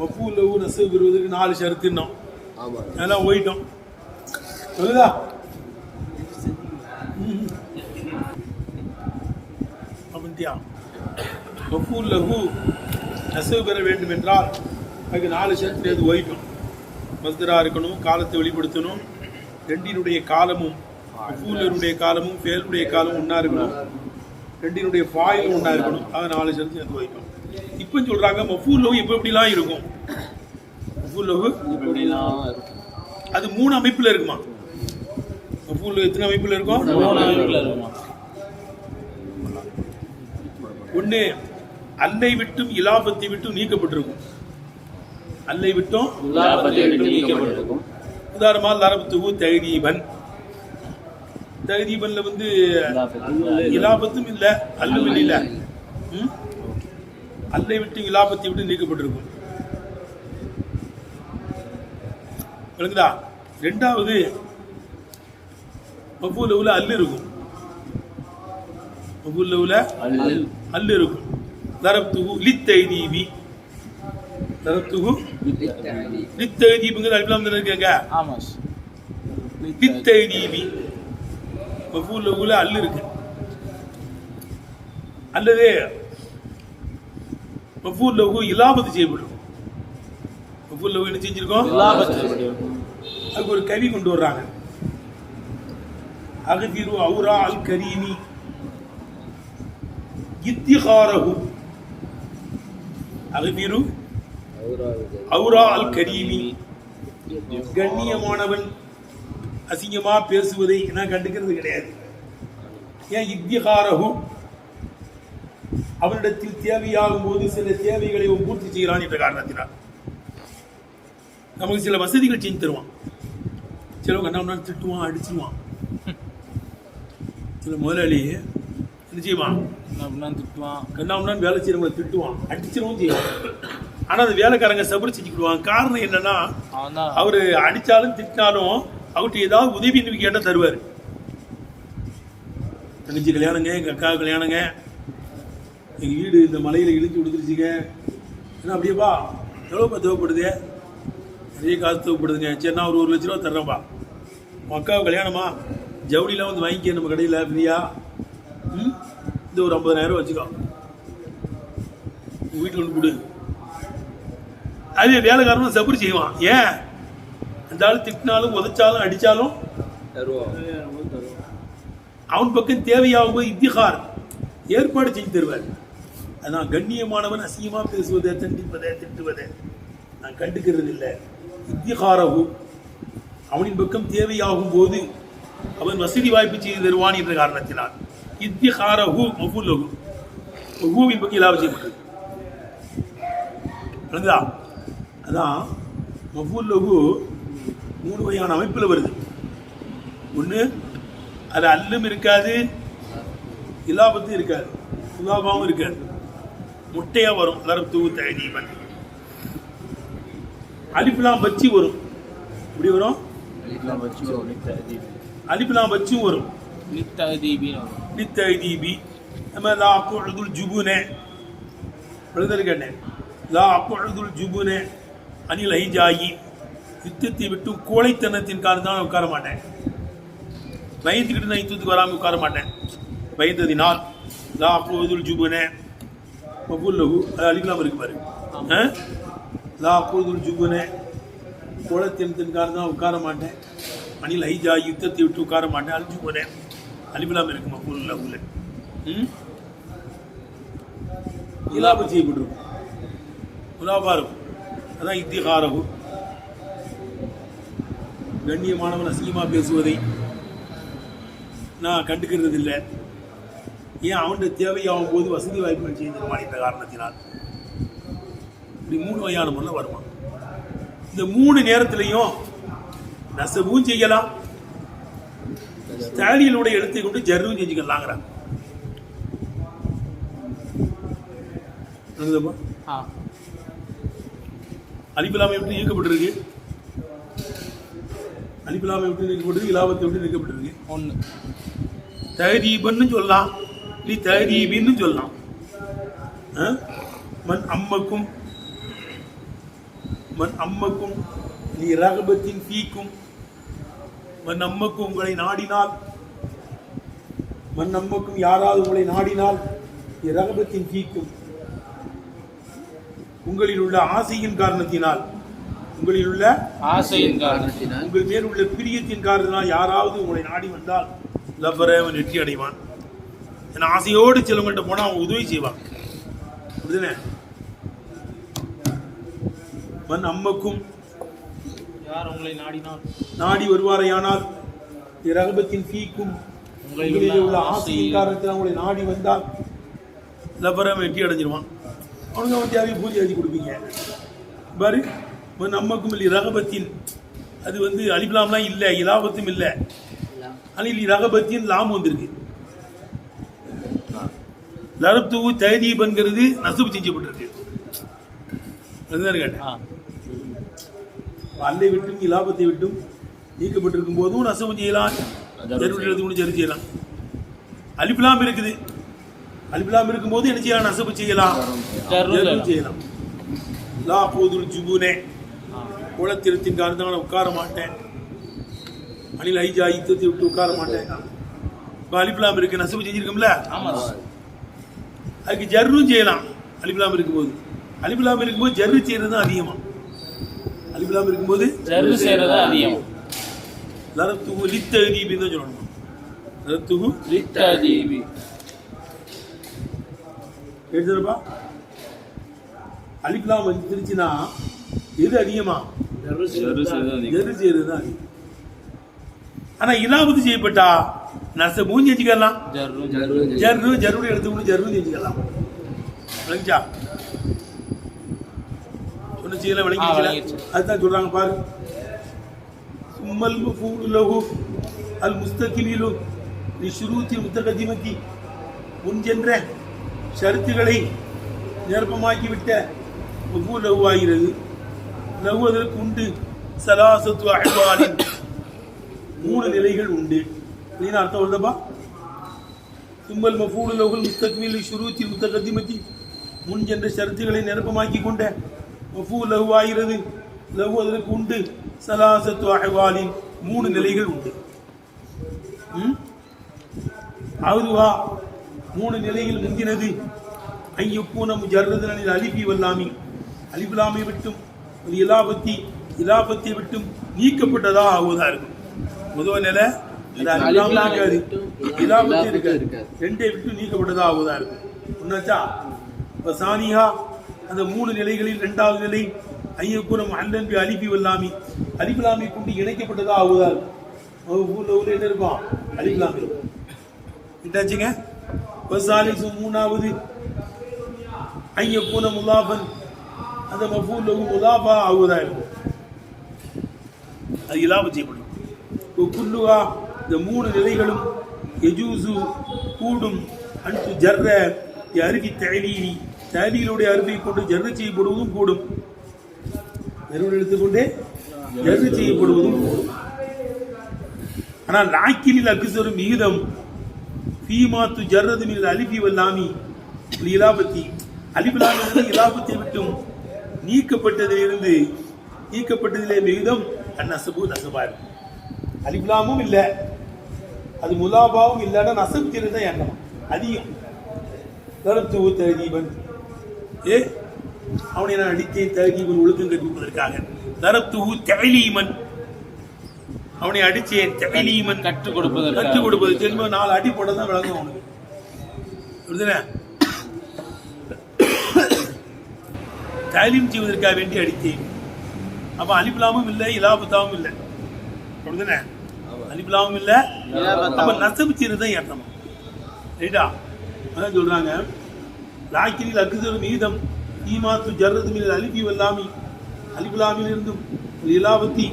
மஃபூல் லஹு நசு பெறுவதற்கு நாலு ஷரத்துன்னோம் அதெல்லாம் போயிட்டோம் சொல்லுதா அப்படின்ட்டியா மஃபூல் லஹு நசு பெற வேண்டும் என்றால் அதுக்கு நாலு ஷரத்து அது போயிட்டோம் மஸ்தரா இருக்கணும் காலத்தை வெளிப்படுத்தணும். ரெண்டினுடைய காலமும் மஃபூலருடைய காலமும் ஃபேலுடைய காலமும் ஒன்றா இருக்கணும். ரெண்டினுடைய ஃபாயிலும் ஒன்றா இருக்கணும். அது நாலு ஷரத்து அது போயிட்டோம் இப்போ சொல்கிறாங்க மஃபூல் லஹு இப்போ எப்படிலாம் இருக்கும்? இப்படிலாம் இருக்கும்? அது மூணு அமைப்புல இருக்குமா? மஃபூல் எத்தனை அமைப்புல இருக்கும்? ஒண்ணு அல்லை விட்டும் இலாபத்தை விட்டும் நீக்கப்பட்டிருக்கும். அல்லை விட்டும் நீக்கப்பட்டிருக்கும். உதாரணமா லரபத்துகு தகதீபன். தகதீபன்ல வந்து இலாபத்தும் இல்ல அல்லும் இல்ல? அல்லை விட்டு இலாபத்தை விட்டு நீக்கப்பட்டிருக்கும். விளங்குதா? ரெண்டாவது மஃபூல் உல அல்லு இருக்கும். மஃபூல் உல அல்லல் அல்லு இருக்கும். தரப்துகு லித்தைதீபி தரப்துகு லித்தைதீபுங்கிற அல்பிலாம் தானே இருக்கேங்க ஆமா லித்தைதீபி உல அல்லு இருக்கு. அல்லது மஃபூல் லஹு இலாபத்து செய்யப்படும். மஃபூல் லஹு என்ன செஞ்சிருக்கோம்? அதுக்கு ஒரு கவி கொண்டு வர்றாங்க. அகதிரு அவுரா அல் கரீமி இத்திகாரஹு. அகதிரு அவுரா அல் கரீமி கண்ணியமானவன் அசிங்கமா பேசுவதை நான் கண்டுக்கிறது கிடையாது. ஏன் இத்திகாரஹு? அவனிடத்தில் தேவையாகும் போது சில தேவைகளை பூர்த்தி செய்கிறான் என்ற காரணத்தினால். நமக்கு சில வசதிகள் செஞ்சு தருவான். சிலவங்க என்ன திட்டுவான் அடிச்சுவான் சில முதலாளி அப்படின்னா திட்டுவான். கண்ணாமண்ணான்னு வேலை செய்யறவங்களை திட்டுவான் அடிச்சிடவும் செய்வான். ஆனா அந்த வேலைக்காரங்க சபரி செஞ்சுக்கிடுவாங்க காரணம் என்னன்னா அவரு அடிச்சாலும் திட்டினாலும் அவர்கிட்ட ஏதாவது உதவி கேட்டா தருவாரு. தங்கச்சி கல்யாணங்க எங்க அக்கா கல்யாணங்க. எங்க வீடு இந்த மலையில இடிஞ்சு விடுத்துருச்சுங்க என்ன அப்படியேப்பா எவ்வளோப்பா தேவைப்படுது? நிறைய காசு தேவைப்படுதுங்க. சரி நான் ஒரு ஒரு லட்ச ரூபா தர்றேன்ப்பா அக்காவுக்கு கல்யாணமா? ஜவுளிலாம் வந்து வாங்கிக்க நம்ம கடையில் ஃப்ரீயா? ம்? இந்த ஒரு ஐம்பதாயிரம் வச்சுக்கோ. உங்கள் வீட்டில் ஒன்று கொடு. அதே வேலைக்காரனும் சபரி செய்வான். ஏன்? அந்த ஆள் திட்டினாலும் உதைச்சாலும் அடிச்சாலும் அவன் பக்கம் தேவையாகும் போது இத்திகார் ஏற்பாடு செஞ்சு தருவார். அதான் கண்ணியமானவன் அசிங்கமா பேசுவதை தண்டிப்பதை திட்டுவதை நான் கண்டுக்கிறது இல்லை இத்திகாரகு அவனின் பக்கம் தேவையாகும் போது அவன் வசதி வாய்ப்பு செய்து தருவான் என்ற காரணத்தினால். இத்திகாரகு மகுலகு மகுவின் பக்கம் இலாபம் செய்யப்பட்டது. விளங்குதா அதான் மஃபூல் லகு மூணு வகையான அமைப்பில் வருது. ஒன்று அது அல்லும் இருக்காது இலாபத்தும் இருக்காது இலாபாவும் இருக்காது. முட்டையாக வரும். லரப்து தகதீபன் அலிப்லாம் பச்சி வரும் இப்படி வரும். அலிப்லாம் பச்சும் வரும். நித்தகதீபி நம்ம லா அக்குழுதுல் ஜுபுனே. விழுந்தது கேட்டேன். லா அக்குழுதுல் ஜுபுனே. அனில் ஐஜாயி. யுத்தத்தை விட்டு கோழைத்தனத்தின் காரணம் உட்கார மாட்டேன். பயந்துக்கிட்டு நான் யுத்தத்துக்கு வராமல் உட்கார மாட்டேன். பயந்ததினால் லா அக்குழுதுல் ஜுபுனே. மபுல்லகு அது அழிக்கலாம் இருக்கு பாரு. ஆ? லா ஜுகுனே ஜுபுனே கோழைத்தனத்தின் காரணம் உட்கார மாட்டேன். அணில் ஐஜா யுத்தத்தை விட்டு உட்கார மாட்டேன். அழிஞ்சு போனேன் அலிபிலாம் இருக்கு மபுல்ல லகுல ம்? இலாபம் செய்யப்பட்டிருக்கும். உலாபா இருக்கும். அதான் இத்திகாரகு. கண்ணியமானவன் அசிங்கமாக பேசுவதை நான் கண்டுக்கிறது இல்லை ஏன் அவனுடைய தேவையாகும் போது வசதி வாய்ப்புகள் செய்து தருவான் என்ற காரணத்தினால்? இப்படி மூணு வகையான முறையில் வருவான் இந்த மூணு நேரத்திலையும் நசவும் செய்யலாம். ஸ்டாலியனுடைய எழுத்தை கொண்டு ஜர்ரும் செஞ்சுக்கலாங்கிறாங்க. அலிபிலாமை எப்படி இயக்கப்பட்டிருக்கு அலிபிலாமை எப்படி நீக்கப்பட்டிருக்கு? இலாபத்தை எப்படி நீக்கப்பட்டிருக்கு? ஒன்று தகதீபன்னு சொல்லலாம். நீ தகதீபின்னு சொல்லலாம்? மன் அம்மக்கும் மன் அம்மக்கும் நீ ரகபத்தின் ஃபீக்கும் மன் அம்மக்கும் உங்களை நாடினால் மன் அம்மக்கும் யாராவது உங்களை நாடினால் நீ ரகபத்தின் ஃபீக்கும் உங்களில் உள்ள ஆசையின் காரணத்தினால் உங்களில் உள்ள ஆசையின் காரணத்தினால். உங்கள் மேல் உள்ள பிரியத்தின் காரணத்தினால் யாராவது உங்களை நாடி வந்தால் லப்பர அவன் வெற்றி அடைவான் ஏன்னா ஆசையோடு சிலவங்கள்ட்ட போனால் அவன் உதவி செய்வான் புரியுதுனே? மன் அம்மக்கும் யார் உங்களை நாடினால்? நாடி வருவாரையானால் ரகபத்தின் ஃபீக்கும் உங்களிலே உள்ள ஆசையின் காரணத்தில் உங்களை நாடி வந்தால் அவன் வெற்றி அடைஞ்சிருவான். அவனுங்க அவன் தேவையை பூஜை எழுதி கொடுப்பீங்க. பாரு மன் அம்மக்கும் இல்லை ரகபத்தின் அது வந்து அலிப்லாம்லாம் இல்லை இலாபத்தும் இல்லை. ஆனால் ரகபத்தின் லாம் வந்திருக்கு. லரப்துவு தயதீபன்கிறது நசுபு செஞ்சப்பட்டிருக்கு அதுதான் கேட்டேன். அல்லை விட்டும் இலாபத்தை விட்டும் நீக்கப்பட்டிருக்கும் போதும் நசபு செய்யலாம். கொண்டு ஜரு செய்யலாம். அலிப்லாம் இருக்குது. அலிப்லாம் இருக்கும்போது என்ன செய்யலாம்? நசபு செய்யலாம். செய்யலாம். லா போதுல் ஜுபுனே. குளத்திருத்தின் காரணத்தினால நான் உட்கார மாட்டேன். அணில் ஐஜா யுத்தத்தை விட்டு உட்கார மாட்டேன். இப்போ அலிப்லாம் இருக்கு. நசபு செஞ்சிருக்கோம்ல? ஆமா. அதுக்கு ஜர்ரும் செய்யலாம். அலிப்லாம் இருக்கும்போது. அலிப்லாம் இருக்கும்போது ஜர்ரு செய்யறது தான் அதிகமா. அலிப்லாம் இருக்கும்போது ஜர்ரு செய்யறது அதிகம். லரத்துகு லித்தகதீபின்னு தான் சொல்லணும். லரத்துகு லித்ததீபி எடுத்துருப்பா அலிப்லாம் வந்துருச்சுன்னா எது அதிகமா. ஜர்ரு செய்யறது தான் அதிகம். ஆனா இலாபத்து செய்யப்பட்டா நசமும் செஞ்சுக்கலாம் ஜர்ரு ஜர்ரு எடுத்துக்கணும் ஜர்ரு செஞ்சுக்கலாம் விளங்கிச்சா? சொன்ன செய்யல ஆ, விளங்கிச்சா. அதுதான் சொல்றாங்க பாரு. சும்மல் மஃபூலு லஹு அல் முஸ்தகிலு லிஷுரூத்தி முத்தகதிமத்தி முன் சென்ற ஷருத்துகளை நிரப்பமாக்கி விட்ட மஃபூல் லஹு ஆகிறது லஹு அதற்கு உண்டு. சலாசத்து அஹ்வாலின். மூணு நிலைகள் உண்டு. அப்படின்னு அர்த்தம் வருதப்பா தும்பல் மஃபூலு லஹுல் முஸ்தக்மில் ஷுரூத்தி முத்தகத்திமத்தி முன் சென்ற ஷரத்துகளை நிரப்பமாக்கி கொண்ட மஃபூ லஹு ஆகிறது லஹு அதற்கு உண்டு சலாசத்து அஹ்வாலின் மூணு நிலைகள் உண்டு ம்? அவுதுவா மூணு நிலையில் முந்தினது ஐயப்பூன முஜர்ரதனில் அலிபி வல்லாமி அலிபுலாமை விட்டும் ஒரு இலாபத்தி இலாபத்தை விட்டும் நீக்கப்பட்டதா ஆகுவதா இருக்கும் முதல் நிலை ரெண்டை விட்டு நீக்கப்பட்டதா ஆகுவதா இருக்கும் உன்னாச்சா? இப்ப சானியா அந்த மூணு நிலைகளில் இரண்டாவது நிலை ஐயப்பூனம் அல்லன் பி அலிபி வல்லாமி. அலிபுலாமை கொண்டு இணைக்கப்பட்டதா ஆகுவதா இருக்கும் ஊர்ல ஊர்ல என்ன இருக்கும் அலிபுலாம் என்னாச்சுங்க வசாலிசு மூணாவது. ஐயப்பூன முலாபன் அந்த மஃபூல் முலாபா ஆகுவதா இருக்கும் அது இலாப செய்யப்படும். குல்லுவா இந்த மூணு நிலைகளும் எஜூசு கூடும் அன்று ஜர்ர அருவி தயலீனி தயலீலுடைய அருவை கொண்டு ஜர்ர செய்யப்படுவதும் கூடும். வெறும் எடுத்துக்கொண்டே ஜர்ர செய்யப்படுவதும் கூடும். ஆனால் நாக்கினில் அக்குசரும் விகிதம் பீமாத்து ஜர்ரது மீது அலிபி வல்லாமி இலாபத்தி. அலிபிலாமிலிருந்து இலாபத்தை விட்டும் நீக்கப்பட்டதிலிருந்து நீக்கப்பட்டதிலே விகிதம் அந்நசபு நசபா இருக்கும் அலிபிலாமும் இல்லை. அது முலாபாவும் இல்லைன்னா தான் எண்ணம். அதிகம். தரத்து தகதீபன் ஏ? அவனை நான் அடித்தேன் தகதீபன் ஒழுக்கம் கற்பிப்பதற்காக தரத்து தகலீமன் அவனை அடிச்சேன் தகலீமன் கற்றுக் கொடுப்பதற்காக. கற்றுக் கொடுப்பது திரும்ப நாலு அடி போட தான் விளங்கும் அவனுக்கு. புரியுதுனே தாலீம் செய்வதற்காக வேண்டி அடித்தேன். அப்ப அலிபுலாமும் இல்லை இலாபத்தாவும் இல்லை. புரியுதுனே அலிபுலாமும் இல்லை. அப்ப நசபு செய்யறது தான் ஏற்றணும். ரைட்டா அதான் சொல்றாங்க. லாக்கினில் அக்குதல் மீதம் ஈமாத்து ஜர்ரது மீது அலிபி வல்லாமி. அலிபுலாமில் இருந்தும் இலாபத்தி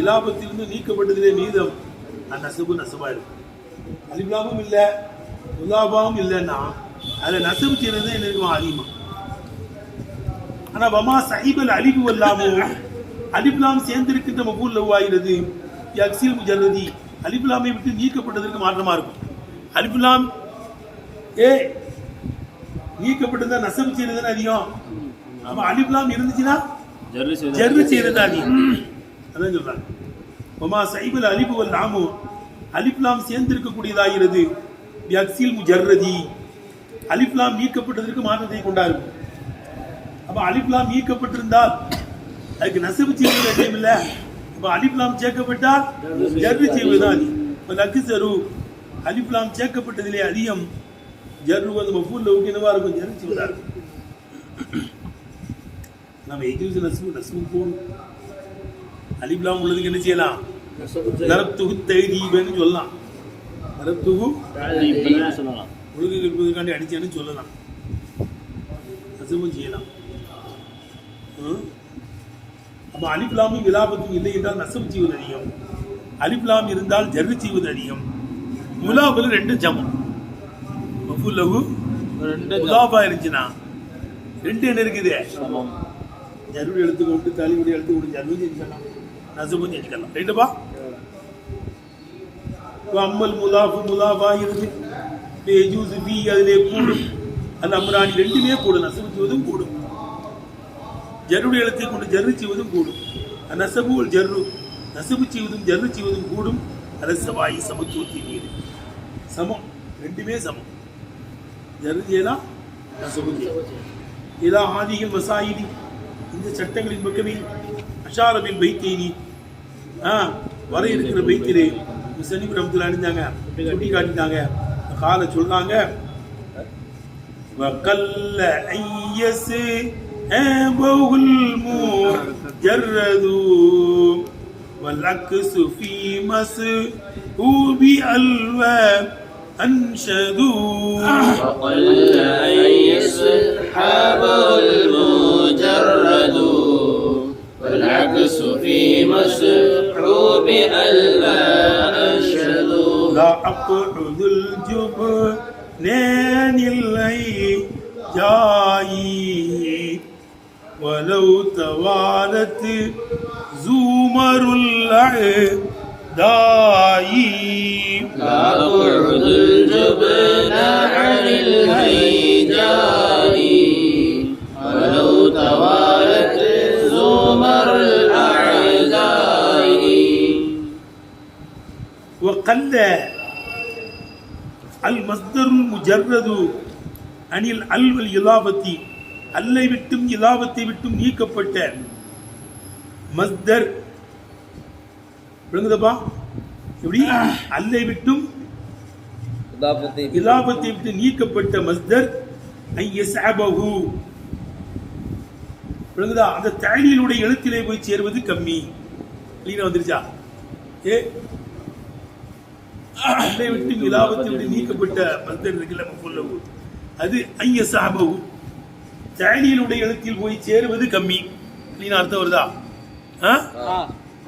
இலாபத்திலிருந்து நீக்கப்பட்டதிலே மீதம். அந்த நசபு நசபா இருக்கும் அலிபுலாமும் இல்லை முலாபாவும் இல்லைன்னா அதுல நசபு செய்யறது என்ன இருக்கும் அதிகமா ஆனா வமா சஹிபல் அலிபு வல்லாமோ அலிபுலாம் சேர்ந்திருக்கின்ற மபூல் லவ்வாகிறது யக்ஸில் முஜர்ரதி. அலிபுலாமை விட்டு நீக்கப்பட்டதற்கு மாற்றமா இருக்கும். அலிபுலாம் ஏ நீக்கப்பட்டதா நசபு செய்யறது அதிகம்? அப்ப அலிபுலாம் இருந்துச்சுன்னா ஜர்ரு செய்யறது அதிகம் அதான் சொல்றாங்க. ஒமா சைபுல் அலிபு வல் லாமு அலிப்லாம் சேர்ந்திருக்கக்கூடியதாகிறது. அக்சில் முஜர்ரதி. அலிப்லாம் நீக்கப்பட்டதற்கு மாற்றத்தை கொண்டாருக்கும் அப்ப அலிப்லாம் நீக்கப்பட்டிருந்தால் அதுக்கு நசபு செய்வது வேண்டியம் இல்ல அப்ப அலிப்லாம் சேர்க்கப்பட்டால் ஜர்ரு இப்போ அதிகம் அக்சரு அலிப்லாம் சேர்க்கப்பட்டதிலே அதிகம் ஜர்ரு வந்து மஃபூல் என்னவா இருக்கும் ஜர்ரு செய்வதா இருக்கும் நம்ம எஜூஸ் நசுவு நசுவு போடும் அலிப்லாம் உள்ளதுக்கு என்ன செய்யலாம் நரப்துகு தைதீபன்னு சொல்லலாம் நரப்துகு சொல்லலாம் ஒழுங்கு கேட்பதற்காண்டி அடிச்சேன்னு சொல்லலாம் நசுவும் செய்யலாம் ம்? அப்ப அலிப்லாமும் விலாபத்தும் இல்லை என்றால் நசவு செய்வது அதிகம். அலிப்லாம் இருந்தால் ஜர்ரு செய்வது அதிகம். முலாபுல ரெண்டும் ஜமம் மஃபுல்லகு ரெண்டு முலாபா இருந்துச்சுன்னா. ரெண்டு என்ன இருக்குது? ஜருடி எழுத்து கொண்டு தலைமுடி எழுத்து கொண்டு ஜருவும் செஞ்சுக்கலாம் நசுமும் செஞ்சுக்கலாம் ரைட்டுப்பா அம்மல் முலாஃபு முலாஃபா இருந்து ஜூஸ் பி அதிலே கூடும். அந்த அம்ராணி ரெண்டுமே கூடும். நசபு செய்வதும் கூடும். ஜருடைய எழுத்தை கொண்டு ஜர்ரு செய்வதும் கூடும். நசபு ஒரு ஜர்ரு நசபு செய்வதும் ஜர்ரு செய்வதும் கூடும். அது செவாயி சமத்துவத்தின் மீது. சமம் ரெண்டுமே சமம். ஜர்ரு செய்யலாம் நசபு செய்யலாம். இதான் ஆதிகள் வசாயிதி இந்த சட்டங்களின் பக்கமே அஷாரபின் வைத்தேனி ஆ வர இருக்கிற வைத்திரே சனி பிரமத்தில் அணிஞ்சாங்க சுட்டி காட்டினாங்க காலை சொன்னாங்க. வக்கல்ல ஐயசு أبوه المجرد. والعكس في مصر هو بألوان أنشدوا فقل أيس الحاب المجرد. والعكس في مسحوب ألا أنشدوا لا أقعد الجبنان الليل جاي ولو توالت زمر الأعداء لا تقعد الجبن عن الهيجاء ولو توالت زمر الأعداء. وقل المصدر المجرد عن الأل والإضافة அல்லை விட்டும் இலாபத்தை விட்டும் நீக்கப்பட்ட மஸ்தர். விளங்குதப்பா? எப்படி? அல்லை விட்டும் இலாபத்தை விட்டு நீக்கப்பட்ட மஸ்தர். ஐ யஸ்அபஹு. விளங்குதா? அந்த தழியினுடைய எழுத்திலே போய் சேருவது கம்மி. கிளீனா வந்துருச்சா? ஏ? அல்லை விட்டு இலாபத்தை விட்டு நீக்கப்பட்ட மஸ்தர் இருக்குல்ல அது ஐ தழியினுடைய எழுத்தில் போய் சேருவது கம்மி. கிளீனா அர்த்தம் வருதா?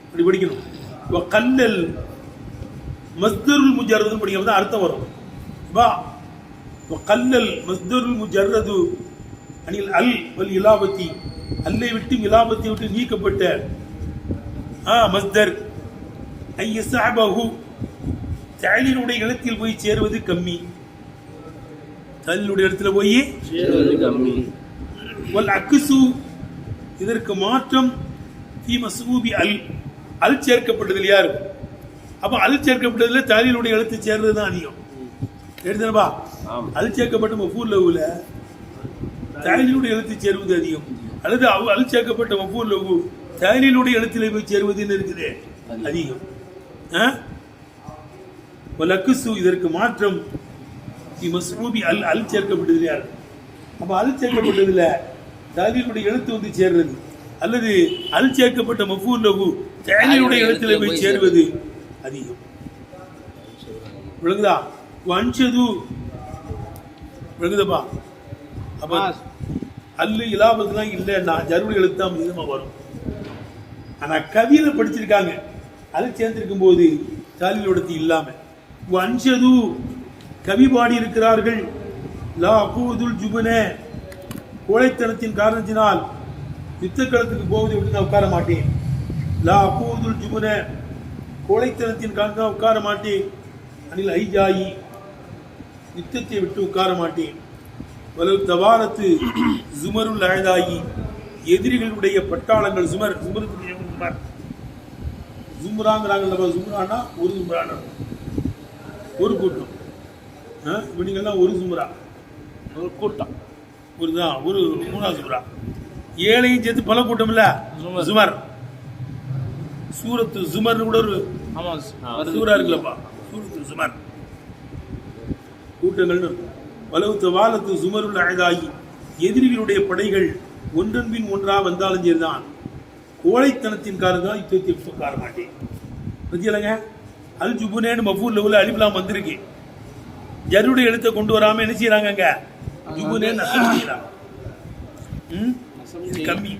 அப்படி படிக்கணும். கல்லல் மஸ்தருல் முஜர்ரது படிக்கும் தான் அர்த்தம் வரும். வா. கல்லல் மஸ்தருல் முஜர்ரது அனில் அல் வல் இலாபத்தி. அல்லை விட்டு இலாபத்தை விட்டு நீக்கப்பட்ட ஆ மஸ்தர். ஐயசாபஹு தலினுடைய எழுத்தில் போய் சேருவது கம்மி. தலினுடைய இடத்துல போய் சேருவது கம்மி. வல் அக்குசு இதற்கு மாற்றம் ஃபி மஸ்பூபி அல் அல் சேர்க்கப்பட்டதில் யார்? அப்ப அல் சேர்க்கப்பட்டதுல தாலியினுடைய எழுத்து சேர்றது தான் அதிகம் எடுத்தனப்பா அல் சேர்க்கப்பட்ட மஃபூல் லவ்ல தாலியினுடைய எழுத்து சேருவது அதிகம் அல்லது அவ் அல் சேர்க்கப்பட்ட மஃபூல் லவ்வு தாலியினுடைய எழுத்திலே போய் சேருவதுன்னு இருக்குது? அதிகம் ஆ? வல் அக்குசு இதற்கு மாற்றம் ஃபி மஸ்பூபி அல் அல் சேர்க்கப்பட்டதில் யார்? அப்ப அல் சேர்க்கப்பட்டதுல தாலியினுடைய எழுத்து வந்து சேர்றது. அல்லது அல் சேர்க்கப்பட்ட மஃபூல் லகு தாலியினுடைய எழுத்துல போய் சேருவது. அதிகம். விளங்குதா? வன்சது விளங்குதப்பா? அப்ப அல்லு இலாபத்துலாம் இல்லைன்னா ஜருடி எழுத்து தான் அதிகமா வரும். ஆனா கவியில படிச்சிருக்காங்க. அது சேர்ந்திருக்கும் போது தாலியில் எழுத்து இல்லாம. வன்சது கவி பாடி இருக்கிறார்கள் லா அகூதுல் ஜுபன. கோழைத்தனத்தின் காரணத்தினால் யுத்தக்களத்துக்கு போவதை விட்டு நான் உட்கார மாட்டேன். லா அகூதுல் ஜுமுன கோழைத்தனத்தின் காரணத்தினால் உட்கார மாட்டேன். அனில் ஐஜாயி யுத்தத்தை விட்டு உட்கார மாட்டேன். வலு தவாரத்து ஜுமருள் அழதாயி எதிரிகளுடைய பட்டாளங்கள் சுமர் சுமருக்கு ஜும்ராங்கிறாங்க நம்ம ஜும்ரானா ஒரு ஜும்ரான ஒரு கூட்டம். ஆ, இவனுங்கெல்லாம் ஒரு ஜும்ரா. ஒரு கூட்டம். ஒரு தான் ஒரு மூணாவது ஜும்ரா ஏழையும் சேர்த்து பல கூட்டம் இல்ல. ஜுமர். சூரத்து ஜுமர்னு கூட ஒரு சூரா இருக்குல்லப்பா. சூரத்து ஜுமர். கூட்டங்கள்னு. வலவுத்த வாலத்து சுமருள் அழகாகி எதிரிகளுடைய படைகள் ஒன்றன் பின் ஒன்றாக வந்தாலும் சரிதான். கோழைத்தனத்தின் காரணம் யுத்தத்திற்கு கார மாட்டேன் பத்தியலங்க அல் ஜுபுனேன்னு மஃபூல் லெவலில் அலிப்லாம் வந்திருக்கு. ஜருடைய எழுத்தை கொண்டு வராம என்ன செய்யறாங்க நசம் செய்யறாங்க ம்? இது கம்மி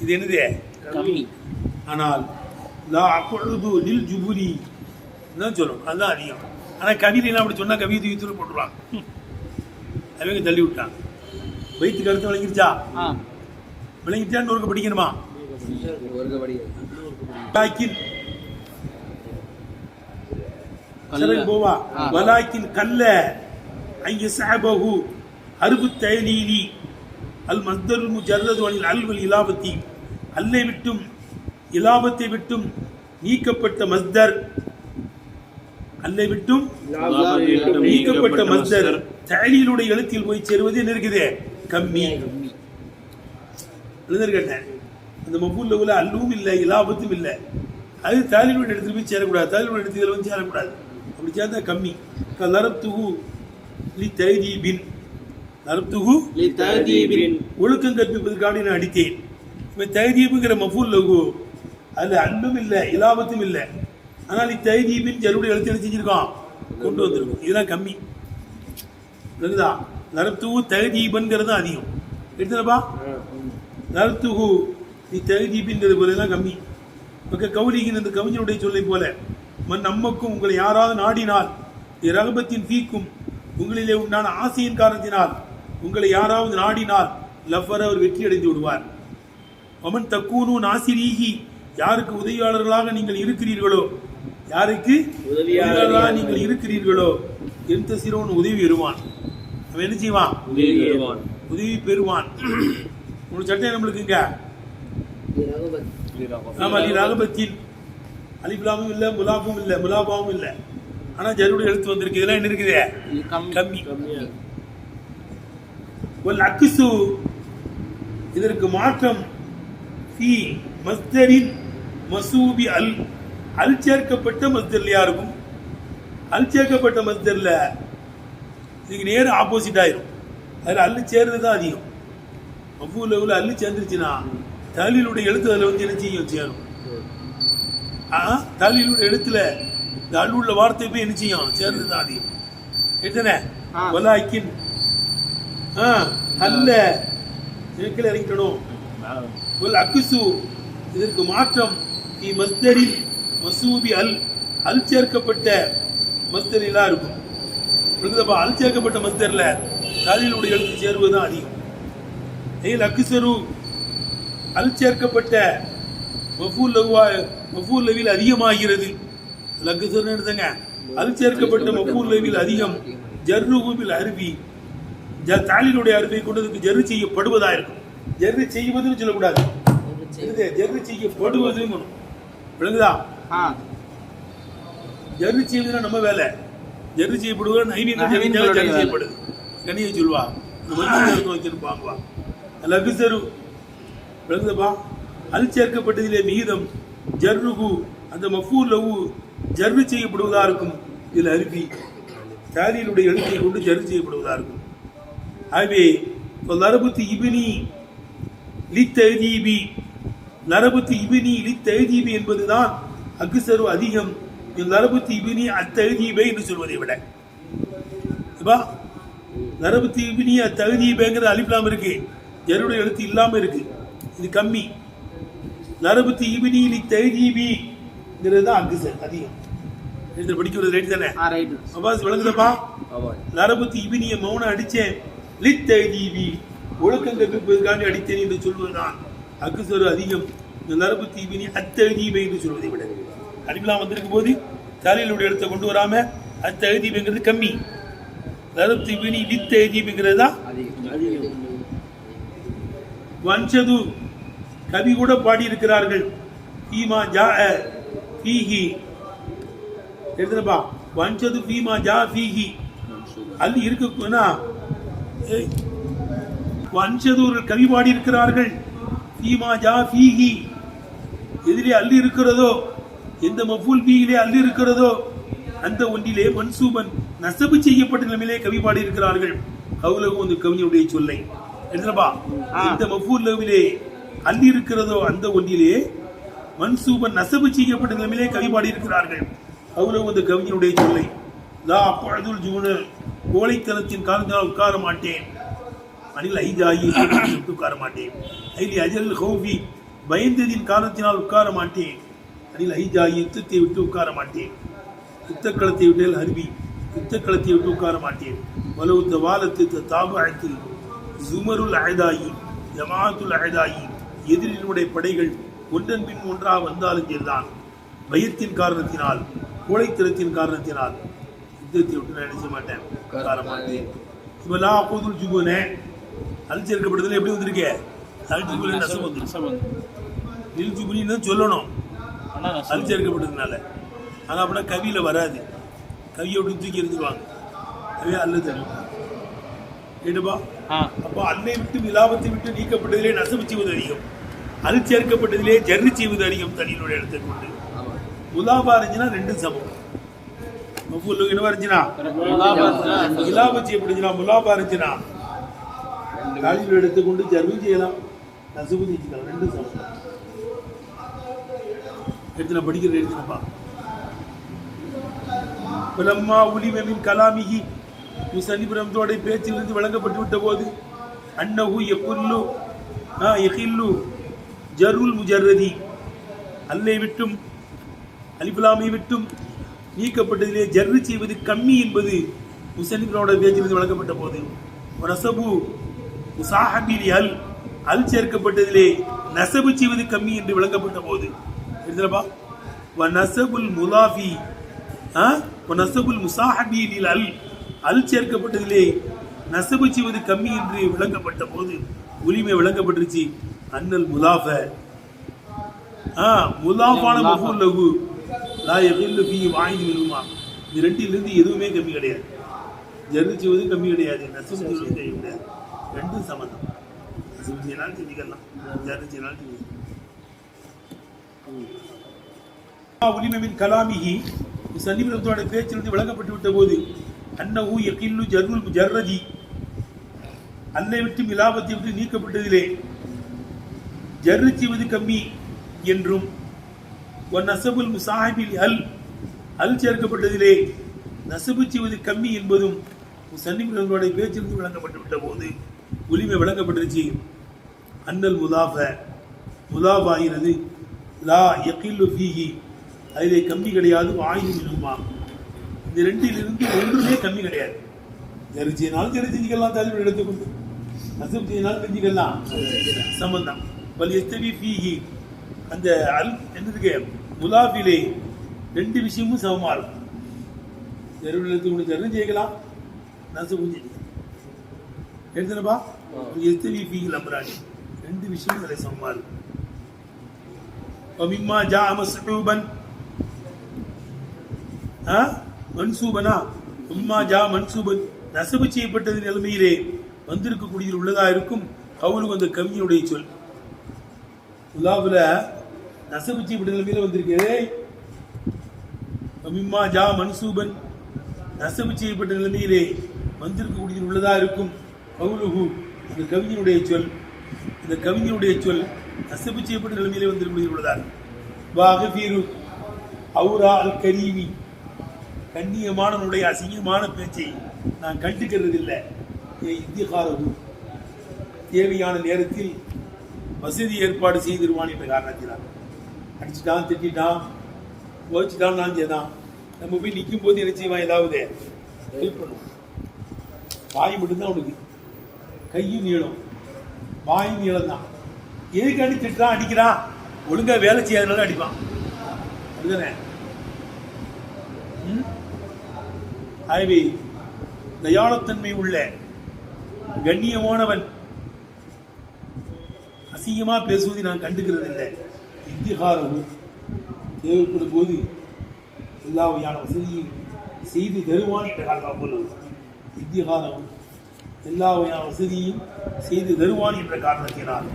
இது என்னது கம்மி ஆனால் லா அக்குழுது நில் ஜுபுரி தான் சொல்லணும் அதுதான் அதிகம் ஆனால் கவிதைலாம் அப்படி சொன்னா கவிதை தூக்கி போட்டுருவாங்க அவங்க தள்ளி விட்டாங்க வயிற்று கருத்து விளங்கிருச்சா விளங்கிட்டான்னு ஒருக்க படிக்கணுமா போவா. வலாக்கின் கல்ல ஐய சாபகு அருபு தயலீலி அல் மஸ்தர் முஜர்ரது அனில் அல்வல் இலாபத்தி அல்லை விட்டும் இலாபத்தை விட்டும் நீக்கப்பட்ட மஸ்தர். அல்லை விட்டும் நீக்கப்பட்ட மஸ்தர். தயலீலுடைய எழுத்தில் போய் சேருவது என்ன இருக்குது? கம்மி. எழுதிருக்கேன் அந்த மபூல்ல உள்ள அல்லும் இல்லை இலாபத்தும் இல்லை. அது தாலிபுடைய இடத்துல போய் சேரக்கூடாது. தாலிபுடைய இடத்துல வந்து சேரக்கூடாது. அப்படி சேர்ந்தா கம்மி. கலரத்துகு லி தைதீபின் லரப்துகு லிததீபின் ஒழுக்கம் கற்பிப்பதற்காக நான் அடித்தேன். இப்போ தைதீபுங்கிற மஃபூல் லகு அதில் அல்லும் இல்லை இலாபத்தும் இல்லை. ஆனால் இத்தைதீபின் ஜருடைய எழுத்து எழுதி செஞ்சிருக்கோம் கொண்டு வந்திருக்கும். இதெல்லாம் கம்மி. புரியுதா நரத்துகு தகுதீபன்கிறது அதிகம். எடுத்துனப்பா நரத்துகு நீ தகுதீபின்றது போல தான் கம்மி. பக்க கௌலிகின் இந்த கவிஞனுடைய சொல்லை போல மன் நம்மக்கும் உங்களை யாராவது நாடினால் ரகபத்தின் தீக்கும் உங்களிலே உண்டான ஆசையின் காரணத்தினால் உங்களை யாராவது நாடினால் லவ்வர அவர் வெற்றி அடைந்து விடுவார். அமன் தக்கூனு நாசிரீகி யாருக்கு உதவியாளர்களாக நீங்கள் இருக்கிறீர்களோ யாருக்கு உதவியாளர்களாக நீங்கள் இருக்கிறீர்களோ எந்த சிறுவன் உதவி பெறுவான். அவன் என்ன செய்வான்? உதவி பெறுவான். உனக்கு சட்டை நம்மளுக்குங்க ஆமா அலி ராகபத்தில். அலிப்லாமும் இல்லை முலாபும் இல்லை முலாபாவும் இல்லை. ஆனா ஜருடைய எழுத்து வந்திருக்கு. இதெல்லாம் என்ன இருக்குது? கம்மி. வல் அக்ஸு இதற்கு மாற்றம் ஃபி மஸ்தரின் மசூபி அல். அல் சேர்க்கப்பட்ட மஸ்தர்ல யாருக்கும்? அல் சேர்க்கப்பட்ட மஸ்தர்ல இதுக்கு நேர் ஆப்போசிட் ஆயிரும். அதில் அல்லு சேர்றது தான் அதிகம். அவ்வளோ லெவலில் அல்லு சேர்ந்துருச்சுன்னா தலிலுடைய எழுத்து அதில் வந்து என்ன செய்யும்? சேரும் ஆ? தலிலுடைய எழுத்துல இந்த அல்லுள்ள வார்த்தை போய் என்ன செய்யும்? சேர்றது தான் அதிகம். எத்தனை ஆ. வலாக்கின் ஆ அல்ல. கீழே இறங்கிக்கணும் வல் அக்குசு இதற்கு மாற்றம். இ மஸ்தரில் மசூபி அல் அல் சேர்க்கப்பட்ட மஸ்தரிலாம் இருக்கும். புரியுதப்பா அல் சேர்க்கப்பட்ட மஸ்தர்ல தாலிலுடைய எழுத்து சேருவது தான் அதிகம். ஏல் அக்குசரு அல் சேர்க்கப்பட்ட மஃபூல் லவ்வா மஃபூல் லவில் அதிகமாகிறது? லக்குசர்னு எடுத்தங்க அல் சேர்க்கப்பட்ட மஃபூல் லவில் அதிகம் ஜர்ருபில் அருவி. ஜ தாலிலுடைய அருவை கொண்டதுக்கு ஜர்ரு செய்யப்படுவதா இருக்கும். ஜர்ரு செய்வதுன்னு சொல்லக்கூடாது? ஜர்ரு செய்யப்படுவதுன்னு விளங்குதா? ஜர்ரு செய்வதுன்னா நம்ம வேலை. ஜர்ரு செய்யப்படுவது? நைவேத்தியங்களுடைய ஜர்ரு. செய்யப்படுது. கனியை சொல்வா. மஞ்சள் வச்சிருப்பாங்க லகுசரு விளங்குதப்பா. அல் சேர்க்கப்பட்டதிலே மீதம் ஜர்ருகு அந்த மஃபூல் லவு ஜர்ரு செய்யப்படுவதா இருக்கும்? இதில் அருவி. தாலியினுடைய எழுத்தை கொண்டு ஜர்ரு செய்யப்படுவதா இருக்கும். ஆகவே நரபுத்து இபினி லித்தேதீபி நரபுத்து இபினி லித்தேதீபி என்பதுதான் அக்சரு அதிகம். நரபுத்து இபினி அத்தகுதீபை என்று சொல்வதை விட. இப்போ நரபுத்து இபினி அத்தகுதீபேங்கிறது அலிப்லாம் இருக்கு. ஜருடைய எழுத்து இல்லாமல் இருக்கு. இது கம்மி. நரபுத்து இபினி லித்தகுதீபிங்கிறது தான் அக்சர் அதிகம். எழுத்து படிக்கிறது ரைட் தானே? அப்பாஸ் விளங்குதப்பா நரபுத்தி இபினிய மௌனம் அடிச்சேன். லித்தகுதீபி ஒழுக்கம் கற்பிப்பதற்காண்டி அடித்தேன் என்று சொல்வதுதான். அக்குசரு அதிகம். இந்த நரபுத்தி இபினி அத்தகுதீபை என்று சொல்வதை விட. அலிப்லாம் வந்திருக்கும் போது தாலிலுடைய எழுத்தை கொண்டு வராம அத்தகுதீபைங்கிறது கம்மி. நரபுத்தி இபினி லித்தகுதீபுங்கிறது தான் வன்சது கவி கூட பாடியிருக்கிறார்கள். ஃபீமா ஜா ஃபீஹி எழுதுனப்பா வன்சது ஃபீமா ஜா ஃபீஹி. அல் இருக்குன்னா வன்சதூர்கள் கவி பாடியிருக்கிறார்கள். ஃபீமா ஜா ஃபீஹி. எதிலே அள்ளி இருக்கிறதோ எந்த மஃபூல் பீயிலே அள்ளி இருக்கிறதோ அந்த ஒன்றிலே மன்சூபன் நசபு செய்யப்பட்ட நிலையிலே கவி பாடி இருக்கிறார்கள் கவுலகு அந்த கவிஞருடைய சொல்லை. எழுதுனப்பா எந்த மஃபூல் லவிலே அள்ளி இருக்கிறதோ அந்த ஒன்றிலே மன்சூபன் நசபு செய்யப்பட்ட நிலையிலே கவி பாடியிருக்கிறார்கள். இருக்கிறார்கள் அந்த கவிஞருடைய சொல்லை லா அப்பொழுதுல் ஜூனர் கோழைத்தனத்தின் காரணத்தினால் உட்கார மாட்டேன். அணில் ஐஜாயி உட்கார மாட்டேன். ஐலி அஜல் ஹௌஃபி பயந்ததின் காரணத்தினால் உட்கார மாட்டேன். அணில் ஐஜாயி யுத்தத்தை விட்டு உட்கார மாட்டேன். யுத்தக்களத்தை விட்டு அருவி யுத்தக்களத்தை விட்டு உட்கார மாட்டேன். வலவு வாலத்து தாபாயத்து ஜுமருல் அழதாயி ஜமாத்துல் அழதாயி எதிரினுடைய படைகள் ஒன்றன் பின் ஒன்றாக வந்தாலும் சரிதான். பயத்தின் காரணத்தினால் கோழைத்தனத்தின் காரணத்தினால். யுத்தத்தை விட்டு நான் நினைச்ச மாட்டேன்? உட்கார மாட்டேன். இப்பெல்லாம் ஜுபுனே அல் சேர்க்கப்படுதல் எப்படி வந்திருக்கே? ஜுபுல நசம் வந்து நில் ஜுபுலின்னு தான் சொல்லணும். அல் சேர்க்கப்படுறதுனால. ஆனால் அப்படின்னா கவியில வராது. கவியை விட்டு தூக்கி எறிஞ்சிருவாங்க. கவியா அல்ல தெரியும் கேட்டுப்பா அப்போ அல்லை விட்டு விலாபத்தை விட்டு நீக்கப்பட்டதிலே நசவு செய்வது அதிகம். அல் சேர்க்கப்பட்டதிலே ஜர்ரி செய்வது அதிகம் தனியினுடைய இடத்தை கொண்டு முலாபா இருந்துச்சுன்னா ரெண்டும் சமம். மஃபூல் என்னவா இருந்துச்சுன்னா? இலாப செய்யப்படுச்சுன்னா முலாபா இருந்துச்சுன்னா. காலில் எடுத்துக்கொண்டு ஜர்வும் செய்யலாம். நசுபு செஞ்சுக்கலாம் ரெண்டும் சமம். எடுத்து நான் படிக்கிற எழுதினப்பா புலம்மா உலிமமின் கலாமிகி முசனிபுரத்தோட பேச்சிலிருந்து வழங்கப்பட்டு விட்ட போது அன்னஹு எக்குல்லு ஆ எஹில்லு ஜருல் முஜர்ரதி. அல்லை விட்டும் அலிபுலாமை விட்டும் நீக்கப்பட்டதிலே ஜர்ரு செய்வது கம்மி என்பது முசனிபுரோட பேச்சிலிருந்து வழங்கப்பட்ட போது. நசபு முசாஹபிலி அல் அல் சேர்க்கப்பட்டதிலே நசபு செய்வது கம்மி என்று விளங்கப்பட்ட போது. எழுதுறப்பா வ நசபுல் முலாஃபி ஆ? வ நசபுல் முசாஹபி அல் அல் சேர்க்கப்பட்டதிலே நசபு செய்வது கம்மி என்று விளங்கப்பட்ட போது. உரிமை விளங்கப்பட்டுருச்சு. அன்னல் முலாஃப. ஆ முலாஃபான மஃபூல் லகு. லா யகில்லு ஃபீ வாய்து மினுமா இது ரெண்டிலிருந்து எதுவுமே கம்மி கிடையாது. ஜர்ரு செய்வது கம்மி கிடையாது. நசபு செய்வது கம்மி கிடையாது. ரெண்டும் சமதம் நசபு செய்யனாலும் செஞ்சுக்கலாம் ஜர்ரு செய்யனாலும் செஞ்சுக்கலாம் உலிமமின் கலாமிகி சன்னிபிரத்தோட பேச்சிலிருந்து விளங்கப்பட்டு விட்ட போது அன்னஹு யகில்லு ஜர்ருல் ஜர்ரதி அல்லை விட்டு மிலாபத்தை விட்டு நீக்கப்பட்டதிலே ஜர்ரு கம்மி என்றும் ஒன் நசபுல் முசாஹிபில் அல் அல் சேர்க்கப்பட்டதிலே நசபு செய்வது கம்மி என்பதும் சன்னிபிரத்தோட பேச்சிலிருந்து விளங்கப்பட்டுவிட்ட போது உரிமை விளங்கப்பட்டுருச்சு. அன்னல் முதாஃப முதாஃப் ஆகிறது லா யக்கில்லு ஃபீஹி அதிலே கம்மி கிடையாது ஆயுது மினுமா இந்த ரெண்டிலிருந்து ஒன்றுமே கம்மி கிடையாது. தெரிஞ்சினாலும் தெரிஞ்சுக்கலாம் தலைவர் எடுத்துக்கொண்டு நசம் செய்யினாலும் தெரிஞ்சுக்கலாம். சம்பந்தம் பல் எஸ்தவி ஃபீஹி அந்த அல் என்னதுக்கு முலாஃபிலே ரெண்டு விஷயமும் சமமா இருக்கும் தெருவில் எடுத்துக்கொண்டு தெரிஞ்சு செய்யலாம் நசம் செஞ்சுக்கலாம் எழுதுனப்பா எஸ்தவி ஃபீஹி லம்ராணி ரெண்டு விஷயமும் அதில் சமமா இருக்கும் ومما جاء مسحوبا ها மன்சூபனா உம்மா ஜா மன்சூபன் நசபு செய்யப்பட்டது நிலைமையிலே வந்திருக்கக்கூடியது உள்ளதா இருக்கும் கவுலு அந்த கவிஞனுடைய சொல் உலாவில் நசபிச்சு இப்படி நிலைமையில் வந்திருக்கிறே மிம்மா ஜா மன்சூபன் நசபு செய்யப்பட்ட நிலைமையிலே வந்திருக்கக்கூடிய உள்ளதாக இருக்கும்? கவுலுகு இந்த கவிஞனுடைய சொல் இந்த கவிஞனுடைய சொல் நசபு செய்யப்பட்ட நிலைமையிலே வந்திருக்கக்கூடிய உள்ளதாக வாகபீரு அவுரா அல் கரீமி கண்ணியமானவனுடைய அசிங்கமான பேச்சை நான் கண்டுக்கிறது இல்லை இந்திகாரகு தேவையான நேரத்தில் வசதி ஏற்பாடு செய்திருவான் என்ற காரணத்தினால். அடிச்சுட்டான் திட்டான் ஓச்சிட்டான் நான் செய்தான். நம்ம போய் நிற்கும் போது என்ன செய்வான் ஏதாவது ஹெல்ப் பண்ணுவான். வாய் மட்டும்தான் அவனுக்கு கையும் நீளம். வாயும் நீளம் தான் அடி திட்டுறான் அடிக்கிறான்? ஒழுங்கா வேலை செய்யாதனால அடிப்பான். அப்படிதானே? ம்? ஆகவே தயாளத்தன்மை உள்ள கண்ணியமானவன் அசிங்கமாக பேசுவதை நான் கண்டுக்கிறது இல்லை இந்திகாரமும் தேவைப்படும் போது எல்லா வகையான வசதியும் செய்து தருவான் என்ற காரணம் போலுவது இத்திகாரமும் எல்லா வகையான வசதியும் செய்து தருவான் என்ற காரணத்தினால்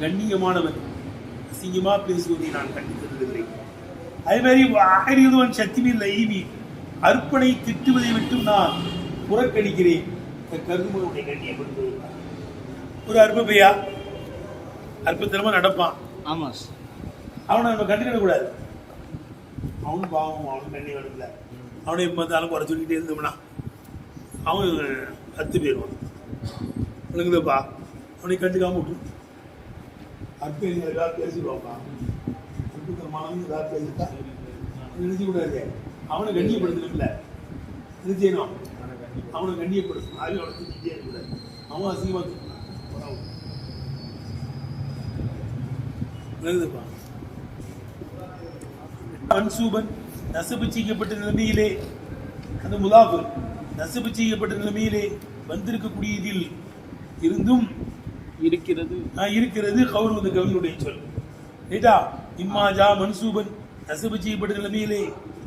கண்ணியமானவன் அசிங்கமாக பேசுவதை நான் கண்டுக்கிறதில்லை. அதே மாதிரி ஆரியதுவன் சக்திமில் லைவி அர்ப்பணை திட்டுவதை விட்டு நான் புறக்கணிக்கிறேன். இந்த கருமனுடைய கண்ணியப்படுத்துவதற்காக ஒரு அற்ப பையா நடப்பான். ஆமா சார் அவனை நம்ம கண்டுக்கிட கூடாது அவனும் பாவம் அவனும் கண்ணி வரல அவனை எப்போ பார்த்தாலும் குறை சொல்லிக்கிட்டே இருந்தோம்னா அவன் அத்து போயிடுவான் விளங்குதப்பா அவனை கண்டுக்காம விட்டு அற்ப ஏதாவது பேசிடுவாப்பா அற்புதமானவங்க ஏதாவது பேசிட்டா? நினைச்சு கூடாது. அவனை கண்ணியப்படுத்தணும்ல செய்யணும்? அவனை கண்ணியப்படுத்தணும் அது அவனை தூக்கிட்டே இருக்கக்கூடாது அவன் அசிங்கமா தூக்கினான் விளங்குதுப்பா மன்சூபன் நசபு செய்யப்பட்ட நிலைமையிலே அந்த முலாபு நசுப்பு செய்யப்பட்ட நிலைமையிலே வந்திருக்கக்கூடியதில் இருந்தும் இருக்கிறது. ஆஹ், இருக்கிறது. கௌரவ இந்த கவிஞருடைய சொல். ரைட்டா இம்மாஜா மன்சூபன் நசபு செய்யப்பட்ட நிலைமையிலே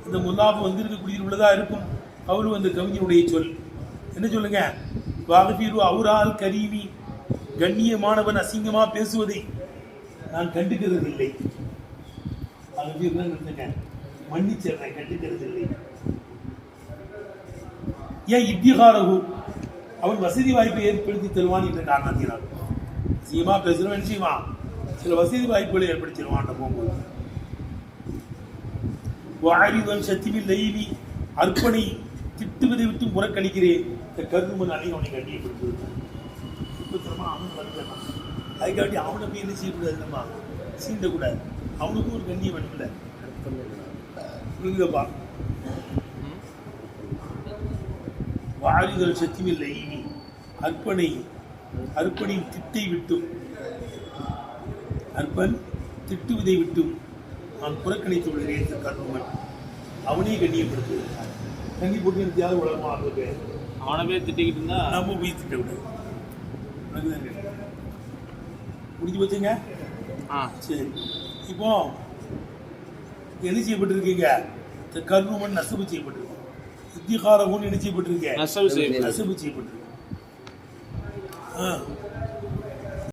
இந்த முலாபு வந்திருக்கக்கூடியதில் உள்ளதா இருக்கும்? கௌரவ வந்து கவிஞருடைய சொல். என்ன சொல்லுங்க? வாகபீரு அவுரால் கரீமி கண்ணியமானவன் அசிங்கமா பேசுவதை நான் கண்டுக்கிறதில்லை. மன்னிச்சிடுறேன் கண்டுக்கிறது இல்லை ஏன் இத்திகாரகு அவன் வசதி வாய்ப்பை ஏற்படுத்தி தருவான் என்ற காரணத்தினால் சீமா பேசுறவன் சீமா. சில வசதி வாய்ப்புகளை ஏற்படுத்திடுவான் போகும்போது. வாரிவன் சத்திவில் லைவி அர்ப்பணி திட்டுவதை விட்டு புறக்கணிக்கிறேன் இந்த கருமன் அணி அவனை கண்டியப்படுத்துவது கொடுத்துருக்கான் அவன் வருகிறான் அதுக்காண்டி அவனை போய் என்ன செய்யக்கூடாது நம்ம சீண்டக்கூடாது. அவனுக்கும் ஒரு கண்ணியம் வேணும்ல புரியுதப்பா வாரிதல் சத்தியமில்லை இனி அர்ப்பணை அர்ப்பணின் திட்டை விட்டும். அர்ப்பன் திட்டுவதை விட்டும். நான் புறக்கணித்து விடுகிறேன் என்று கருமன். அவனே கண்ணியப்படுத்துகிறான். கண்ணி போட்டு நிறுத்தியாவது உலகமா ஆகுது அவனவே திட்டிக்கிட்டு இருந்தா? நம்ம போய் திட்ட விடாது முடிஞ்சு போச்சுங்க? ஆ. சரி. இப்போ என்ன செய்யப்பட்டிருக்கீங்க? இந்த கர்மமன் நசபு செய்யப்பட்டிருக்கு. இத்திகாரமும் என்ன செய்யப்பட்டிருக்கீங்க நசவு செய்யப்பட்டிருக்கு. ஆ.